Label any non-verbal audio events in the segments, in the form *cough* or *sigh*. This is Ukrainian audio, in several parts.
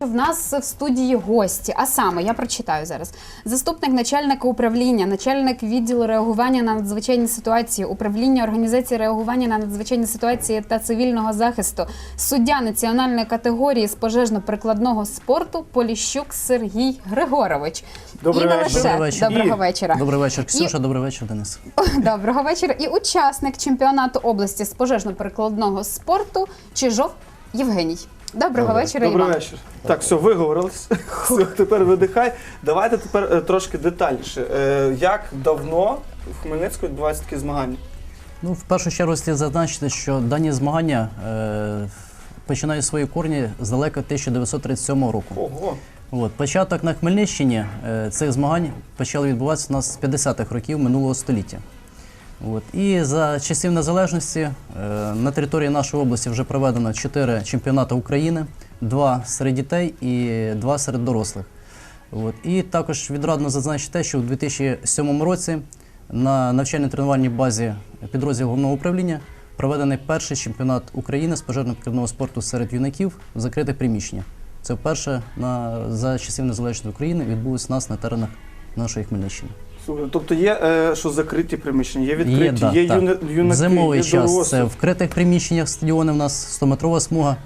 В нас в студії гості, а саме я прочитаю зараз. Заступник начальника управління, начальник відділу реагування на надзвичайні ситуації, управління організації реагування на надзвичайні ситуації та цивільного захисту, суддя національної категорії з пожежно-прикладного спорту Поліщук Сергій Григорович. Добрий і вечір. лише Добрий вечір. доброго вечора. Добрий вечір, Ксюша, добрий вечір, Денис. *laughs* Доброго вечора. І учасник чемпіонату області з пожежно-прикладного спорту Чижов Євгеній. Доброго Добре. вечора. і Добрий вам. вечір. Так, все, виговорились. *laughs* Все, тепер видихай. Давайте тепер е, трошки детальніше. Е, Як давно в Хмельницьку відбуваються такі змагання? Ну, в першу чергу слід зазначити, що дані змагання е, починають свої корні з далеко 1937 року. Ого. От, початок на Хмельниччині е, цих змагань почали відбуватися у нас з 50-х років минулого століття. От. І за часів незалежності е, на території нашої області вже проведено 4 чемпіонати України, два серед дітей і два серед дорослих. От. І також відрадно зазначити те, що у 2007 році на навчально-тренувальній базі підрозділу головного управління проведений перший чемпіонат України з пожежно-покривного спорту серед юнаків в закритих приміщеннях. Це вперше на, за часів незалежності України відбулось у нас на теренах нашої Хмельниччини. Тобто є, е, що закриті приміщення, є відкриті, Є, да, є так. юна- юнаки, В зимовий є час це в вкритих приміщеннях стадіони в нас 100-метрова смуга.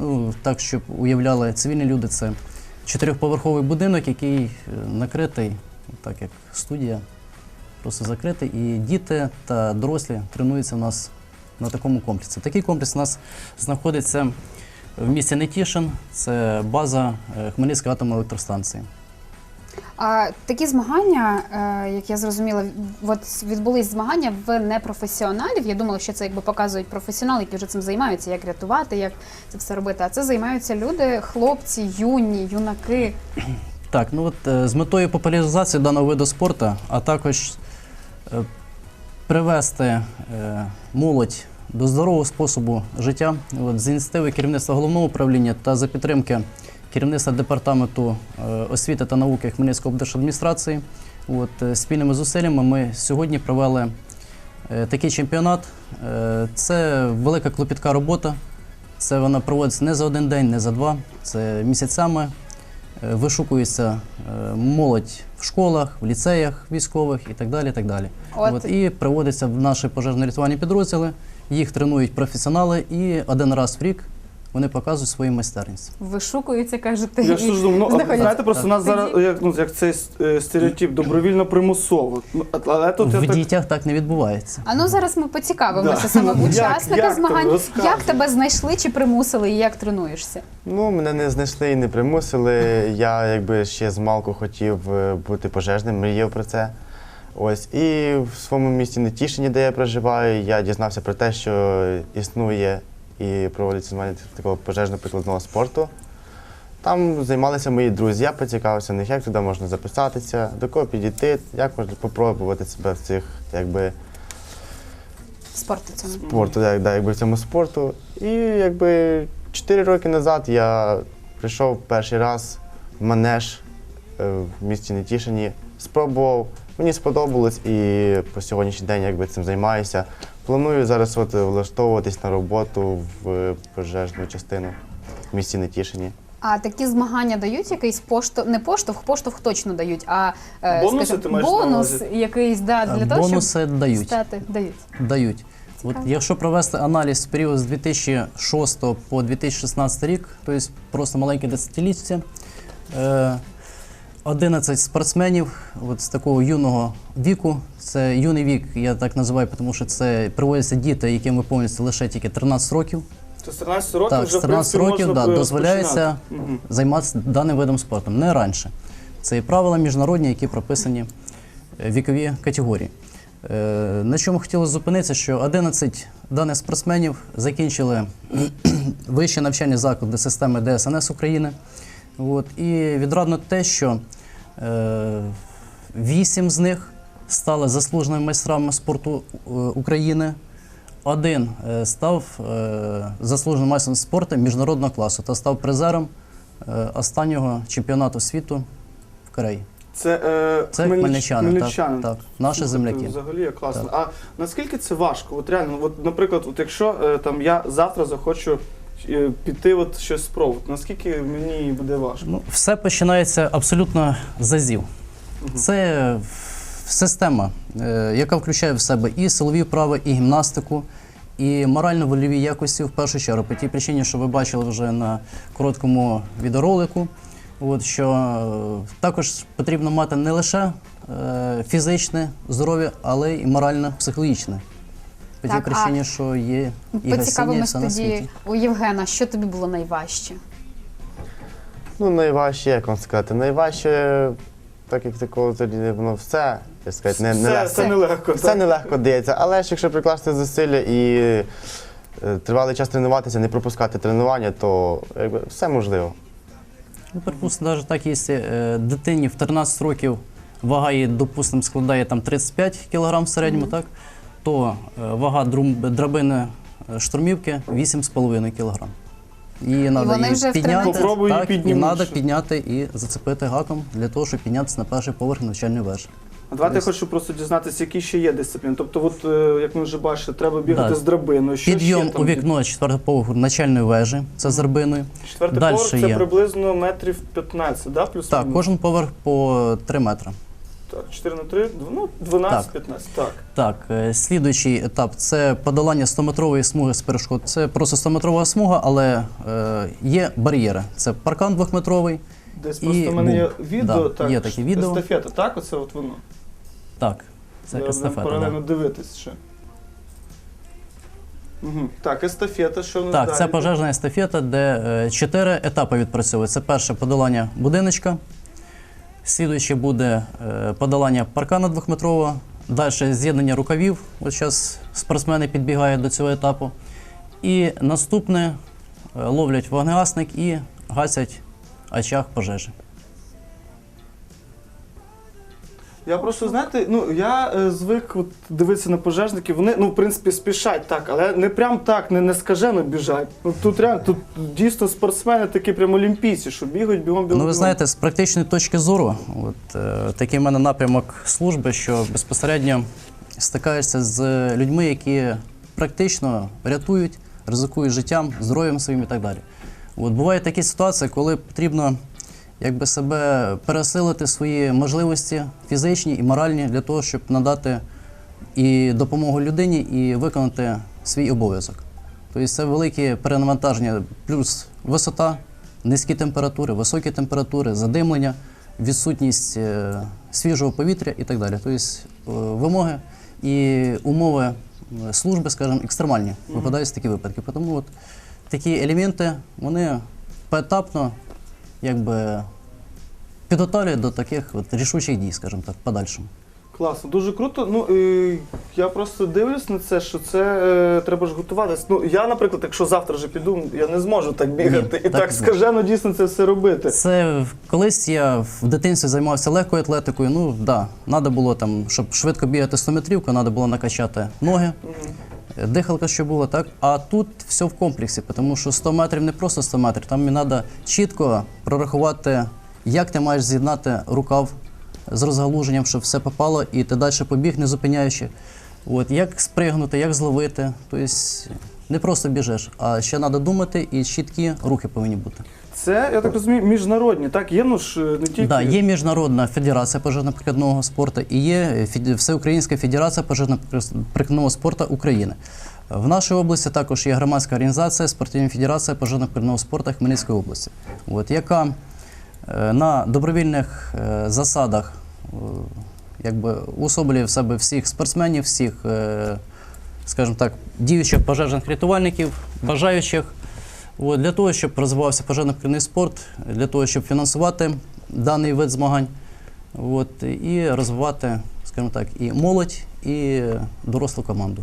Ну, так, щоб уявляли цивільні люди, це чотирьохповерховий будинок, який е, накритий, так як студія, просто закритий. І діти та дорослі тренуються у нас на такому комплексі. Такий комплекс у нас знаходиться в місті Нетішин, це база е, Хмельницької атомної електростанції. А такі змагання, е, як я зрозуміла, от відбулись змагання в непрофесіоналів. Я думала, що це якби показують професіонали, які вже цим займаються, як рятувати, як це все робити. А це займаються люди, хлопці, юні, юнаки. Так, ну от е, з метою популяризації даного виду спорту, а також е, привести молодь до здорового способу життя, от, з ініціативи керівництва головного управління та за підтримки керівництва департаменту е, освіти та науки Хмельницької облдержадміністрації, от, е, спільними зусиллями ми сьогодні провели е, такий чемпіонат. Це велика клопітка робота. Це вона проводиться не за один день, не за два, це місяцями. Вишукується молодь в школах, в ліцеях військових і так далі. І, так далі. От. От, і приводяться в наші пожежно-рятувальні підрозділи, їх тренують професіонали, і один раз в рік вони показують свою майстерність. Вишукуються, кажете. Я ж і теж думаю, ну, от, знаєте, просто у нас зараз як, ну, як цей е, стереотип добровільно примусово. Ну, а- але тут я В так дітях так не відбувається. А ну зараз ми поцікавимося Да. саме в *laughs* Як- учасника як змагань. тебе розказуй? Як тебе знайшли чи примусили, і як тренуєшся? Ну, мене не знайшли і не примусили. *laughs* Я якби ще з малку хотів е, бути пожежним, мріяв про це. Ось. І в своєму місті Нетішині, де я проживаю, я дізнався про те, що існує і проводиться змагання такого пожежно-прикладного спорту. Там займалися мої друзі, я поцікавився в них, як туди можна записатися, до кого підійти, як можна спробувати себе в цих якби, Спорту цьому. спорту, як, да, якби в цьому спорту. І якби 4 роки назад я прийшов перший раз в манеж в місті Нетішині, спробував, мені сподобалось і по сьогоднішній день якби цим займаюся. Планую зараз от влаштовуватись на роботу в пожежну частину в місті Нетішині. А такі змагання дають якийсь поштовх, не поштовх, поштовх точно дають, а е, Бонуси скажімо, ти маєш на бонус увазі? якийсь да, для того, Бонуси щоб дають. стати дають. дають. От Цікаво. якщо провести аналіз в період з 2006 по 2016 рік, тобто просто маленьке десятиліття, е, 11 спортсменів от з такого юного віку. Це юний вік, я так називаю, тому що це приводяться діти, яким виповнюється лише тільки 13 років. то з 13 років Так, вже з 13 в принципі, років можна да, дозволяється. Мгм. займатися даним видом спорту, не раніше. Це і правила міжнародні, які прописані е, вікові категорії. Е, На чому хотілося зупинитися, що 11 даних спортсменів закінчили *clears throat* вищі навчальні заклади системи ДСНС України. От. І відрадно те, що е, 8 з них стали заслуженими майстрами спорту е, України. Один е, став заслуженим майстром спорту міжнародного класу та став призером останнього чемпіонату світу в Кореї. Це, е, Це хмельнич- хмельничани, хмельничани. так, так, наші Слухайте, земляки. Взагалі класно. А наскільки це важко? От реально, от, наприклад, от якщо е, там я завтра захочу е, піти от щось спробувати? Наскільки мені буде важко? Ну, все починається абсолютно з азів. Це система, е, яка включає в себе і силові вправи, і гімнастику, і морально-вольові якості в першу чергу. По тій причині, що ви бачили вже на короткому відеоролику, от, що е, також потрібно мати не лише е, фізичне здоров'я, але й морально-психологічне. По тій Так, а причині, що є і гасіння, і Поцікавимось все на тоді світі. у Євгена, що тобі було найважче? Ну, найважче, як вам сказати, найважче, так як такого тоді воно все, як сказати, не, не Все, легко. це нелегко. Все так? нелегко дається, але ж якщо прикласти зусилля і е, тривалий час тренуватися, не пропускати тренування, то якби, все можливо. Ну, припустимо, навіть так, якщо е, дитині в 13 років вага її, допустимо, складає там 35 кг в середньому, так, то е, вага драбини е, штурмівки 8,5 кг. Її треба підняти, 13? Попробуй її так, і треба підняти і зацепити гаком для того, щоб піднятися на перший поверх навчальної вежі. А давайте я хочу просто дізнатися, які ще є дисципліни. Тобто, от, е, як ми вже бачили, треба бігати Да. з драбиною. Що Підйом ще там? у вікно четвертого поверху начальної вежі, це з драбиною. Четвертий Дальше поверх це є. приблизно метрів 15, да? плюс Так, кожен поверх по 3 метри. Так, 4 на 3, ну, 12-15, так. Так, е, слідуючий етап це подолання 100-метрової смуги з перешкод. Це просто 100-метрова смуга, але е, є бар'єри. Це паркан двохметровий. Десь І просто в мене є відео, Да, так, є таке відео. естафета, так? Оце от воно. Так, це Я будемо естафета. паралельно Да. дивитись ще. Угу. Так, естафета, що в нас Так, далі? це пожежна естафета, де е, чотири етапи відпрацьовують. Це перше подолання будиночка. Слідуюче буде е, подолання паркана двохметрового. Далі з'єднання рукавів. От зараз спортсмени підбігають до цього етапу. І наступне е, ловлять вогнегасник і гасять очаг пожежі. Я просто, знаєте, ну я е, звик от, дивитися на пожежників. Вони, ну, в принципі, спішать так, але не прям так, не, не скажено біжать. Ну тут реально, тут дійсно спортсмени такі прям олімпійці, що бігають бігом бігом. Ну, ви бігом. знаєте, з практичної точки зору, от, е, такий в мене напрямок служби, що безпосередньо стикаєшся з людьми, які практично рятують, ризикують життям, здоров'ям своїм і так далі. От, бувають такі ситуації, коли потрібно якби себе пересилити свої можливості фізичні і моральні для того, щоб надати і допомогу людині, і виконати свій обов'язок. Тобто це велике перенавантаження, плюс висота, низькі температури, високі температури, задимлення, відсутність е, свіжого повітря і так далі. Тобто е, вимоги і умови е, служби, скажімо, екстремальні випадають з такі випадки. Тому от такі елементи вони поетапно якби, підготовлюють до таких от рішучих дій, скажімо так, в подальшому. Класно, дуже круто. Ну е, я просто дивлюсь на це, що це е, треба ж готуватись. Ну я, наприклад, якщо завтра вже піду, я не зможу так бігати і так так скажено дійсно це все робити. Це колись я в дитинстві займався легкою атлетикою. Ну да, треба було там, щоб швидко бігати 100 метрівку, треба було накачати ноги. е, Дихалка що була так? А тут все в комплексі, тому що 100 метрів не просто 100 метрів, там треба чітко прорахувати, як ти маєш з'єднати рукав з розгалуженням, щоб все попало, і ти далі побіг, не зупиняючи. От, як спригнути, як зловити. Тобто не просто біжиш, а ще треба думати, і чіткі рухи повинні бути. Це я так розумію, міжнародні, так є ну ж е, не тільки Да, є Міжнародна федерація пожежно-прикладного спорту і є Всеукраїнська федерація пожежно-прикладного спорту України. В нашій області також є громадська організація Спортивна федерація пожежно-прикладного спорту Хмельницької області, от, яка е, на добровільних е, засадах якби уособлює в себе всіх спортсменів, всіх, скажімо так, діючих пожежних рятувальників, бажаючих. От, для того, щоб розвивався пожежно-прикладний спорт, для того, щоб фінансувати даний вид змагань, от, і розвивати, скажімо так, і молодь, і дорослу команду.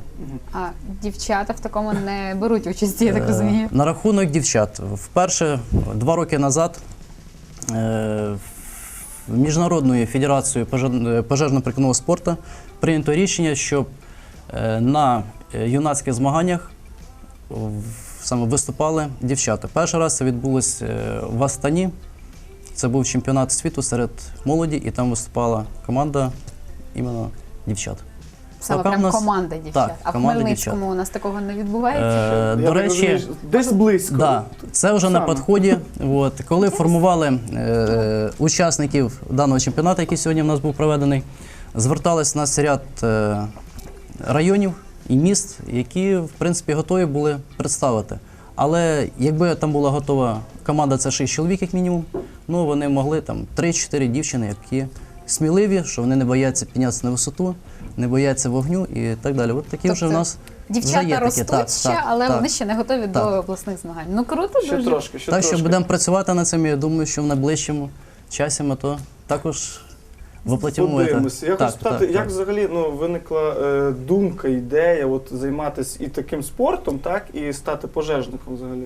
А дівчата в такому не беруть участі, я так Е, розумію. На рахунок дівчат. Вперше два роки назад е, в Міжнародною федерацією пожежно- пожежно-прикладного спорту прийнято рішення, щоб на е, юнацьких змаганнях саме виступали дівчата. Перший раз це відбулося е, в Астані. Це був чемпіонат світу серед молоді, і там виступала команда іменно дівчат. Саме прям нас- команда дівчат. так, а в Хмельницькому дівчат. у нас такого не відбувається. Е, До речі, розумію, десь близько. Да, це вже на підході. От, коли формували е, учасників даного чемпіонату, який сьогодні в нас був проведений, звертались нас ряд е, районів і міст, які в принципі готові були представити. Але якби там була готова команда, це 6 чоловік, як мінімум, ну вони могли там 3-4 дівчини, які сміливі, що вони не бояться піднятися на висоту, не бояться вогню і так далі. От такі вже в Тобто нас Дівчата вже є такі. ростуть Так, ще, так, але так. вони ще не готові до обласних змагань. Ну круто Ще дуже. трошки, ще Так трошки. що будемо працювати над цим, я думаю, що в найближчому часі ми то також воплотимо. це. Подивимося. Я хочу спитати, так, як так. взагалі ну, виникла е, думка, ідея от, займатися і таким спортом, так, і стати пожежником взагалі.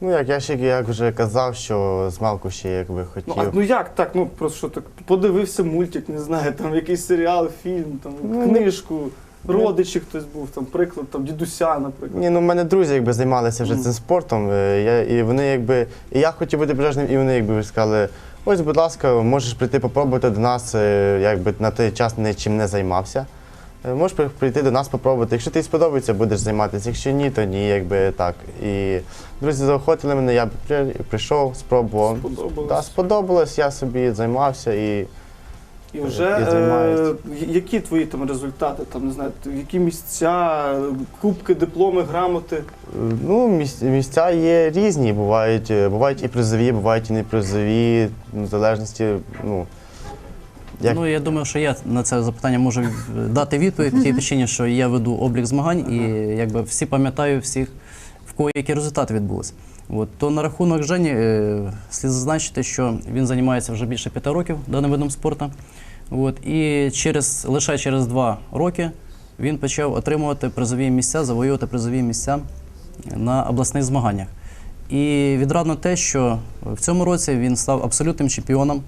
Ну, як я ще як вже казав, що з малку ще якби Ну, хотів. а, ну як так? Ну просто що так подивився мультик, не знаю, там якийсь серіал, фільм, там Ну, книжку, родичі хтось був, там приклад, там дідуся, наприклад. Ні, ну в мене друзі якби займалися вже Мгм. цим спортом. е, Я, і вони якби. І я хотів бути пожежним, і вони якби сказали, ось, будь ласка, можеш прийти попробувати до нас, е, якби на той час нічим не займався. Е, Можеш прийти до нас попробувати. Якщо тобі сподобається, будеш займатися. Якщо ні, то ні, якби так. І друзі заохотили мене, я при- прийшов, спробував. Сподобалось. Да, сподобалось, я собі займався і І вже е, які твої там результати, там не знаю, які місця, кубки, дипломи, грамоти. Ну, місць- місця є різні. Бувають, е, бувають і призові, бувають і не призові, ну, в залежності. Ну, як... Ну я думаю, що я на це запитання можу е, дати відповідь по тій причині, що я веду облік змагань, і якби всі пам'ятаю всіх, в кого які результати відбулися. От то на рахунок Жені е, слід зазначити, що він займається вже більше п'яти років даним видом спорту. От, і через лише через два роки він почав отримувати призові місця, завоювати призові місця на обласних змаганнях. І відрадно те, що в цьому році він став абсолютним чемпіоном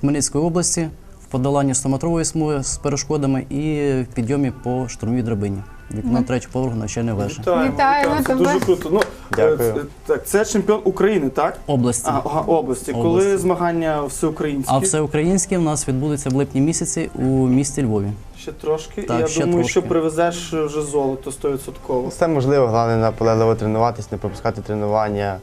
Хмельницької області в подоланні 100-метрової смуги з перешкодами і в підйомі по штурмовій драбині. Вікно третього поверху навчальної вежі. Вітаємо, Вітаємо Це тебе. дуже круто. Ну, Дякую. е, так, це чемпіон України, так? Області. А, ага, області. Коли Області. змагання всеукраїнські? А всеукраїнське в нас відбудеться в липні місяці у місті Львові. Ще трошки. Так, і я ще думаю, що трошки. привезеш вже золото 100%. Все можливо, головне наполегливо тренуватись, не пропускати тренування,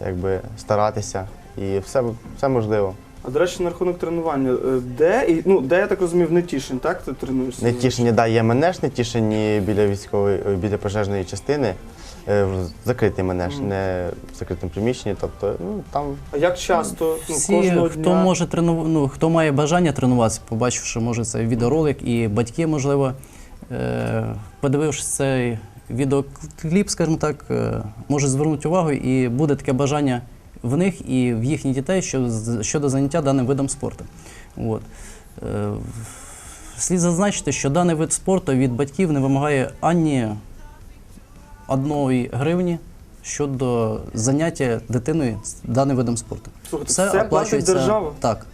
якби старатися. І все, все можливо. А до речі, на рахунок тренування, е, де і ну де я так розумію, в Нетішин, так? Ти тренуєшся? Не тішені, да, є менеж, не тішені біля військової, ой, біля пожежної частини. е, в Закритий не в закритому приміщенні. Тобто, ну там А як часто? Ну, Всі, кожного хто дня? може трену... ну, хто має бажання тренуватися, побачивши, може, цей відеоролик, і батьки, можливо, е... подивившись цей відеокліп, скажімо так, е... можуть звернути увагу, і буде таке бажання в них і в їхніх дітей щодо, щодо заняття даним видом спорту. От. Е... Слід зазначити, що даний вид спорту від батьків не вимагає ані одної гривні щодо заняття дитиною даним видом спорту. Слухайте, Все, платить оплачується держава? Так.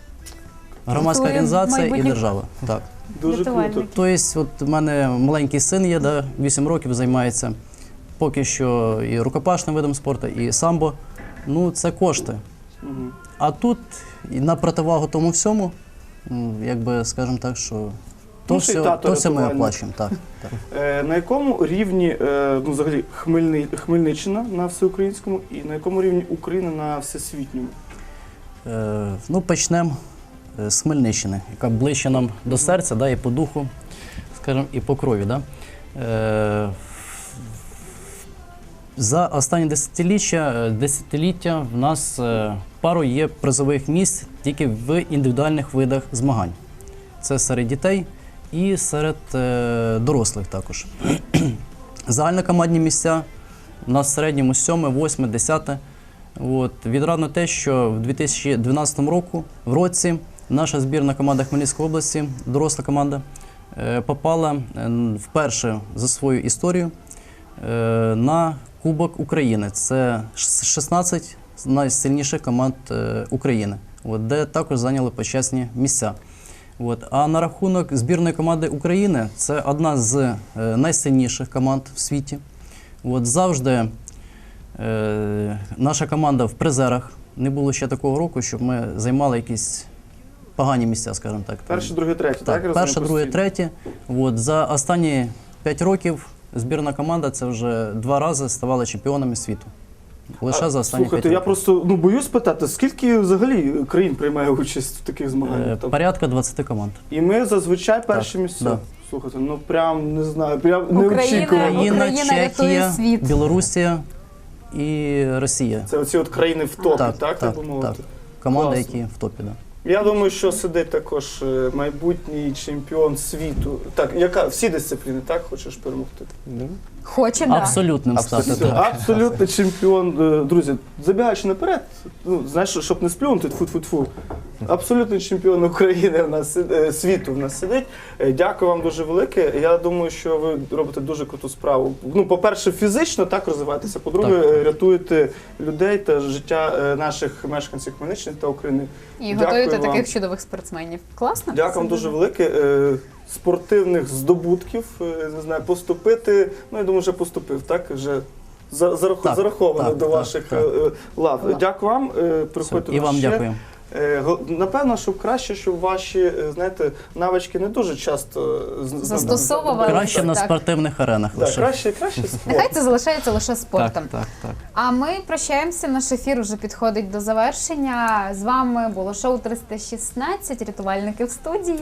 Громадська Готує організація і майбутніх держава. Так. Дуже Рятувальники. круто. Тобто, от у мене маленький син є, да, 8 років займається поки що і рукопашним видом спорту, і самбо. Ну, це кошти. А тут і на противагу тому всьому, м, якби скажімо так, що то Ну, все, то все ми оплачуємо. Так, так. *laughs* Е, на якому рівні е, ну, взагалі Хмельни... Хмельниччина на всеукраїнському і на якому рівні Україна на всесвітньому? Е, ну, почнемо е, з Хмельниччини, яка ближче нам до серця, да, і по духу, скажімо, і по крові. Да. Е, за останні десятиліття, е, десятиліття в нас е, пару є призових місць тільки в індивідуальних видах змагань. Це серед дітей і серед е, дорослих також. *clears throat* Загальнокомандні місця у нас в середньому 7, 8, 10. От, відрадно те, що в 2012 року, в році наша збірна команда Хмельницької області, доросла команда, попала вперше за свою історію на Кубок України. Це 16 найсильніших команд е, України, от, де також зайняли почесні місця. От. А на рахунок збірної команди України це одна з е, найсильніших команд в світі. От, завжди е, наша команда в призерах. Не було ще такого року, щоб ми займали якісь погані місця, скажімо так. Перше, друге, третє, так? Так, перше, друге, третє. От, за останні 5 років збірна команда це вже два рази ставала чемпіонами світу. Лише А, за останні Слухайте, 5 я років. просто ну, боюсь питати, скільки взагалі країн приймає участь в таких Е, змаганнях? Там? Порядка 20 команд. І ми зазвичай перші Так, місця. да. Слухайте, ну прям не знаю, прям не Україна- очікувано. Україна Україна, рятує Чехія, світ. Білорусія і Росія. Це оці от країни в топі, так, так, так, би мовити? так. Команди, Класно. які в топі. Да. Я думаю, що сидить також е, майбутній чемпіон світу. Так, яка всі дисципліни, так хочеш перемогти? Хоче, да. Абсолютним стати. Все, Так. Абсолютно чемпіон. Е, Друзі, забігаючи наперед, ну, знаєш, щоб не сплюнути, тфу-тфу-тфу. Абсолютний чемпіон України в нас е, світу в нас сидить. Е, Дякую вам дуже велике. Я думаю, що ви робите дуже круту справу. Ну, по-перше, фізично так розвиватися. По-друге, Так. рятуєте людей та життя е, наших мешканців Хмельниччини та України. І готуєте вам. таких чудових спортсменів. Класно? Дякую вам дуже велике. Спортивних здобутків, не знаю, поступити. Ну, я думаю, вже поступив, так? Вже за- зарах- Так, зараховано так, до так, ваших так. лав. Лав. Дякую вам. Все. Приходьте І до вам ще. дякую. Е, го- Напевно, щоб краще, щоб ваші е, знаєте, навички не дуже часто е, з- Застосовували. Краще на так. спортивних аренах Так, лише. краще, краще *laughs* спорт. Нехай це залишається лише спортом. Так, так, так. А ми прощаємося. Наш ефір вже підходить до завершення. З вами було шоу 316 рятувальники в студії.